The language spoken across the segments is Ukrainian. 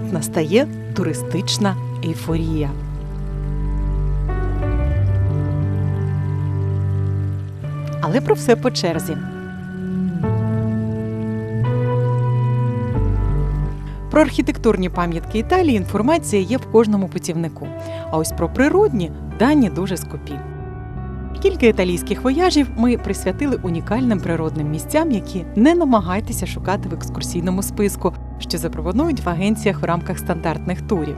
тут настає туристична ейфорія. Але про все по черзі. Про архітектурні пам'ятки Італії інформація є в кожному путівнику. А ось про природні дані дуже скупі. Кілька італійських вояжів ми присвятили унікальним природним місцям, які не намагайтеся шукати в екскурсійному списку, що запропонують в агенціях в рамках стандартних турів.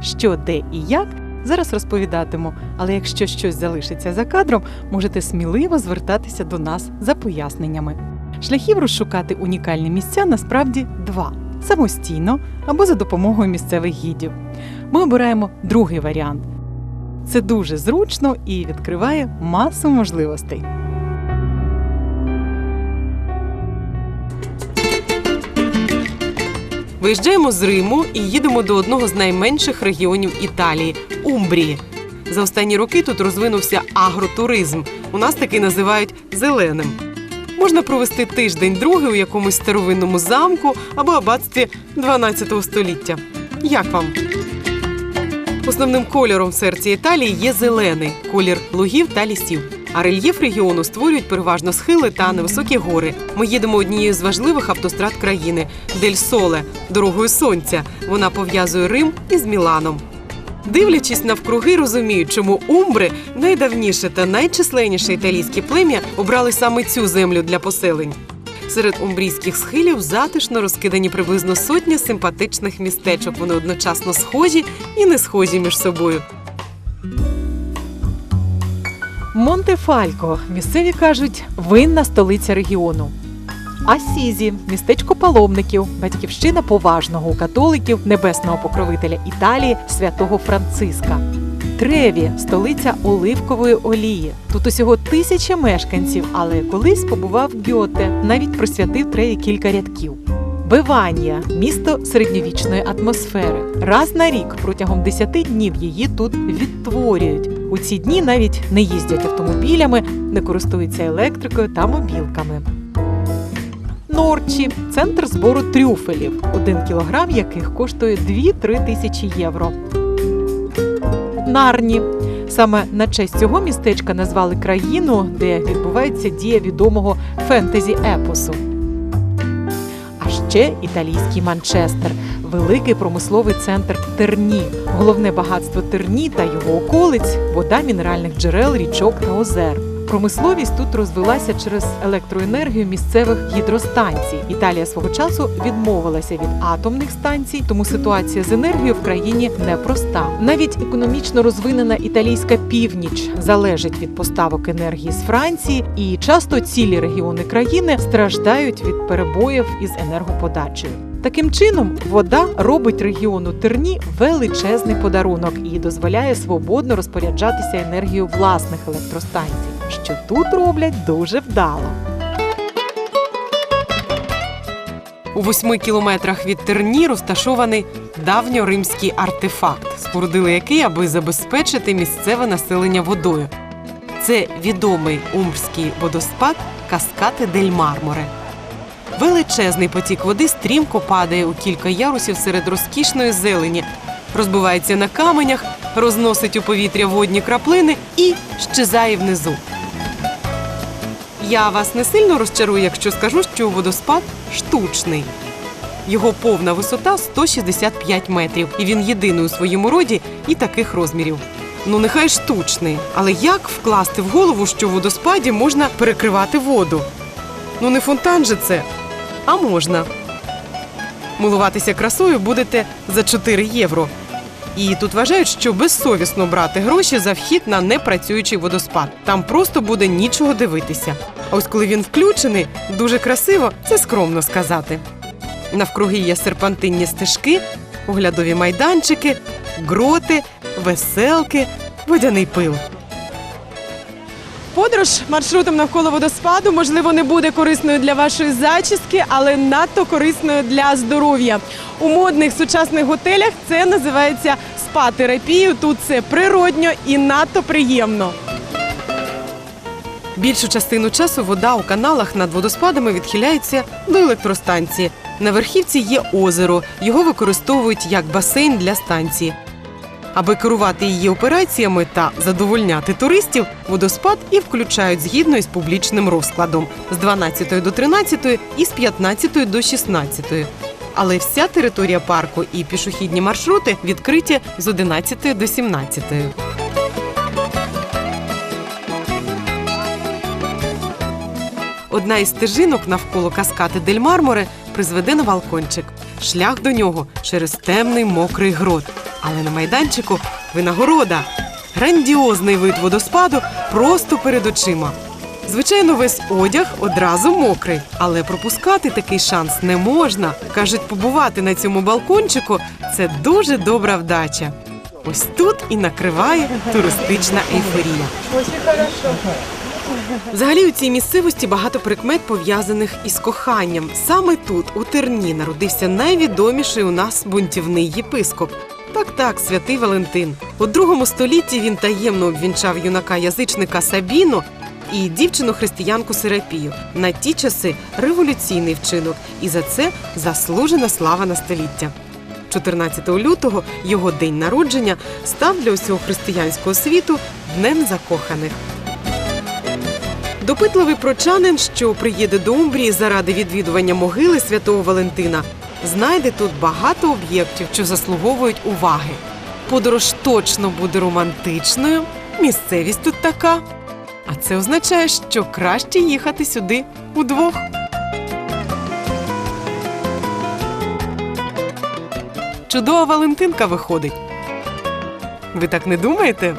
Що, де і як зараз розповідатиму, але якщо щось залишиться за кадром, можете сміливо звертатися до нас за поясненнями. Шляхів розшукати унікальні місця насправді два самостійно або за допомогою місцевих гідів. Ми обираємо другий варіант. Це дуже зручно і відкриває масу можливостей. Виїжджаємо з Риму і їдемо до одного з найменших регіонів Італії Умбрії. За останні роки тут розвинувся агротуризм. У нас такий називають зеленим. Можна провести тиждень другий у якомусь старовинному замку або аббатстві 12 століття. Як вам? Основним кольором в серці Італії є зелений колір лугів та лісів. А рельєф регіону створюють переважно схили та невисокі гори. Ми їдемо однією з важливих автострад країни Дель Соле дорогою сонця. Вона пов'язує Рим із Міланом. Дивлячись навкруги, розуміють, чому умбри найдавніше та найчисленніше італійське плем'я обрали саме цю землю для поселень. Серед умбрійських схилів затишно розкидані приблизно сотня симпатичних містечок. Вони одночасно схожі і не схожі між собою. Монте-Фалько місцеві кажуть винна столиця регіону. Асізі містечко паломників, батьківщина поважного у католиків небесного покровителя Італії святого Франциска. Треві столиця оливкової олії. Тут усього тисяча мешканців, але колись побував Гьоте, навіть присвятив Треві кілька рядків. Беванія місто середньовічної атмосфери. Раз на рік протягом 10 днів її тут відтворюють. У ці дні навіть не їздять автомобілями, не користуються електрикою та мобілками. Норчі центр збору трюфелів, один кілограм яких коштує 2-3 тисячі євро. Нарні. Саме на честь цього містечка назвали країну, де відбувається дія відомого фентезі-епосу. А ще італійський Манчестер, великий промисловий центр Терні. Головне багатство Терні та його околиць вода мінеральних джерел, річок та озер. Промисловість тут розвилася через електроенергію місцевих гідростанцій. Італія свого часу відмовилася від атомних станцій, тому ситуація з енергією в країні непроста. Навіть економічно розвинена італійська північ залежить від поставок енергії з Франції, і часто цілі регіони країни страждають від перебоїв із енергоподачею. Таким чином, вода робить регіону Терні величезний подарунок і дозволяє свободно розпоряджатися енергією власних електростанцій, що тут роблять дуже вдало. У восьми кілометрах від Терні розташований давньоримський артефакт, спорудили який, аби забезпечити місцеве населення водою. Це відомий умбрський водоспад Каскати дель Марморе. Величезний потік води стрімко падає у кілька ярусів серед розкішної зелені, розбивається на каменях, розносить у повітря водні краплини і щезає внизу. Я вас не сильно розчарую, якщо скажу, що водоспад штучний. Його повна висота 165 метрів, і він єдиний у своєму роді і таких розмірів. Ну, нехай штучний, але як вкласти в голову, що в водоспаді можна перекривати воду? Ну, не фонтан же це, а можна. Милуватися красою будете за 4 євро. І тут вважають, що безсовісно брати гроші за вхід на непрацюючий водоспад. Там просто буде нічого дивитися. А ось коли він включений, дуже красиво, це скромно сказати. Навкруги є серпантинні стежки, оглядові майданчики, гроти, веселки, водяний пил. Подорож маршрутом навколо водоспаду можливо не буде корисною для вашої зачіски, але надто корисною для здоров'я. У модних сучасних готелях це називається спа-терапією. Тут це природньо і надто приємно. Більшу частину часу вода у каналах над водоспадами відхиляється до електростанції. На верхівці є озеро. Його використовують як басейн для станції. Аби керувати її операціями та задовольняти туристів, водоспад і включають згідно із публічним розкладом з 12 до 13 і з 15 до 16. Але вся територія парку і пішохідні маршрути відкриті з 11 до 17. Одна із стежинок навколо каскати Дель Марморе призведе на балкончик. Шлях до нього через темний мокрий грот. Але на майданчику винагорода. Грандіозний вид водоспаду просто перед очима. Звичайно, весь одяг одразу мокрий, але пропускати такий шанс не можна. Кажуть, побувати на цьому балкончику це дуже добра вдача. Ось тут і накриває туристична ейфорія. Взагалі у цій місцевості багато прикмет пов'язаних із коханням. Саме тут, у Терні, народився найвідоміший у нас бунтівний єпископ. Так, так, святий Валентин. У другому столітті він таємно обвінчав юнака язичника Сабіну і дівчину-християнку Серапію. На ті часи революційний вчинок, і за це заслужена слава на століття. 14 лютого його день народження став для усього християнського світу днем закоханих. Допитливий прочанин, що приїде до Умбрії заради відвідування могили святого Валентина, знайде тут багато об'єктів, що заслуговують уваги. Подорож точно буде романтичною. Місцевість тут така. А це означає, що краще їхати сюди удвох. Чудова Валентинка виходить. Ви так не думаєте?